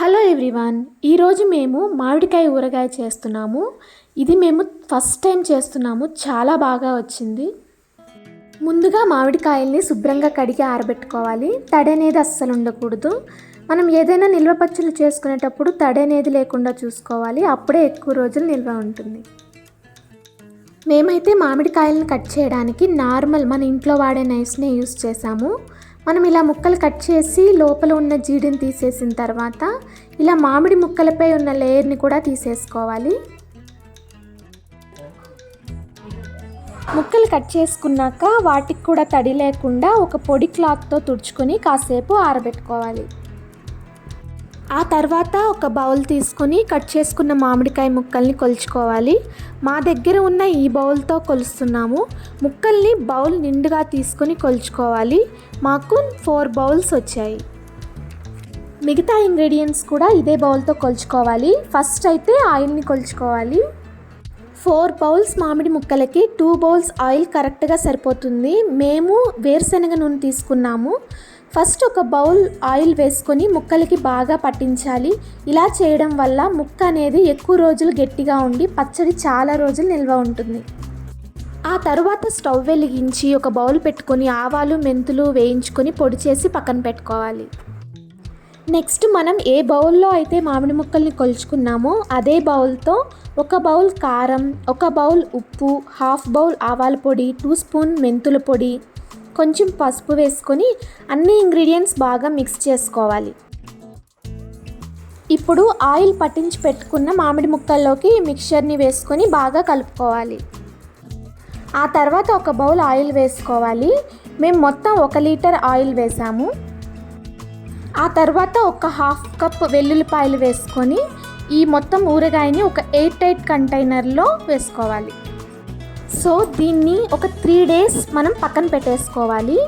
Hello everyone ఈరోజు మేము మామిడికాయ ఊరగాయ చేస్తున్నాము. ఇది మేము ఫస్ట్ టైం చేస్తున్నాము చాలా బాగా వచ్చింది. ముందుగా మామిడికాయల్ని శుభ్రంగా కడిగి ఆరబెట్టుకోవాలి. తడి అనేది అస్సలు ఉండకూడదు. మనం ఏదైనా నిల్వ పచ్చళ్ళు చేసుకునేటప్పుడు తడి అనేది లేకుండా చూసుకోవాలి. అప్పుడే ఎక్కువ రోజులు నిల్వ ఉంటుంది. మేమైతే మామిడికాయలను కట్ చేయడానికి నార్మల్ మన ఇంట్లో వాడే నైఫ్స్నే యూస్ చేసాము మనం ఇలా ముక్కలు కట్ చేసి లోపల ఉన్న జీడిని తీసేసిన తర్వాత ఇలా మామిడి ముక్కలపై ఉన్న లేయర్ని కూడా తీసేసుకోవాలి. ముక్కలు కట్ చేసుకున్నాక వాటికి కూడా తడి లేకుండా ఒక పొడి క్లాత్తో తుడుచుకొని కాసేపు ఆరబెట్టుకోవాలి. ఆ తర్వాత ఒక బౌల్ తీసుకొని కట్ చేసుకున్న మామిడికాయ ముక్కల్ని కొలుచుకోవాలి. మా దగ్గర ఉన్న ఈ బౌల్తో కొలుస్తున్నాము. ముక్కల్ని బౌల్ నిండుగా తీసుకొని కొలుచుకోవాలి. మాకు ఫోర్ బౌల్స్ వచ్చాయి. మిగతా ఇంగ్రీడియంట్స్ కూడా ఇదే బౌల్తో కొలుచుకోవాలి. ఫస్ట్ అయితే ఆయిల్ని కొలుచుకోవాలి. ఫోర్ బౌల్స్ మామిడి ముక్కలకి టూ బౌల్స్ ఆయిల్ కరెక్ట్గా సరిపోతుంది. మేము వేరుశనగ నూనె తీసుకున్నాము. ఫస్ట్ ఒక బౌల్ ఆయిల్ వేసుకొని ముక్కలకి బాగా పట్టించాలి. ఇలా చేయడం వల్ల ముక్క అనేది ఎక్కువ రోజులు గట్టిగా ఉండి పచ్చడి చాలా రోజులు నిల్వ ఉంటుంది. ఆ తర్వాత స్టవ్ వెలిగించి ఒక బౌల్ పెట్టుకొని ఆవాలు మెంతులు వేయించుకొని పొడి చేసి పక్కన పెట్టుకోవాలి. నెక్స్ట్ మనం ఏ బౌల్లో అయితే మామిడి ముక్కల్ని కొలుచుకున్నామో అదే బౌల్తో ఒక బౌల్ కారం ఒక బౌల్ ఉప్పు హాఫ్ బౌల్ ఆవాల పొడి టూ స్పూన్ మెంతుల పొడి కొంచెం పసుపు వేసుకొని అన్ని ఇంగ్రీడియంట్స్ బాగా మిక్స్ చేసుకోవాలి. ఇప్పుడు ఆయిల్ పట్టించి పెట్టుకున్న మామిడి ముక్కల్లోకి మిక్చర్ని వేసుకొని బాగా కలుపుకోవాలి. ఆ తర్వాత ఒక బౌల్ ఆయిల్ వేసుకోవాలి. మేము మొత్తం ఒక లీటర్ ఆయిల్ వేసాము. ఆ తర్వాత ఒక హాఫ్ కప్ వెల్లుల్లిపాయలు వేసుకొని ఈ మొత్తం ఊరగాయని ఒక ఎయిట్ ఎయిట్ కంటైనర్లో వేసుకోవాలి. సో దీన్ని ఒక త్రీ డేస్ మనం పక్కన పెట్టేసుకోవాలి.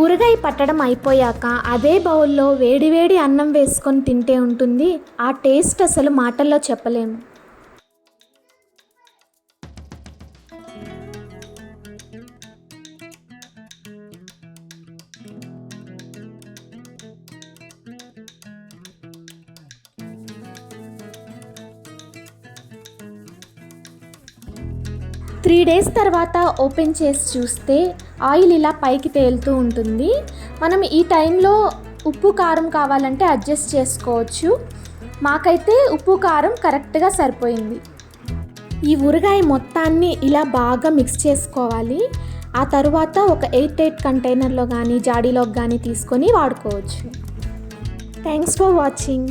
ఊరగాయ పట్టడం అయిపోయాక అదే బౌల్లో వేడివేడి అన్నం వేసుకొని తింటే ఉంటుంది. ఆ టేస్ట్ అసలు మాటల్లో చెప్పలేము. త్రీ డేస్ తర్వాత ఓపెన్ చేసి చూస్తే ఆయిల్ ఇలా పైకి తేలుతూ ఉంటుంది. మనం ఈ టైంలో ఉప్పు కారం కావాలంటే అడ్జస్ట్ చేసుకోవచ్చు. మాకైతే ఉప్పు కారం కరెక్ట్గా సరిపోయింది. ఈ ఊరగాయ మొత్తాన్ని ఇలా బాగా మిక్స్ చేసుకోవాలి. ఆ తర్వాత ఒక ఎయిట్ ఎయిట్ కంటైనర్లో కానీ జాడీలోకి కానీ తీసుకొని వాడుకోవచ్చు. Thanks for watching.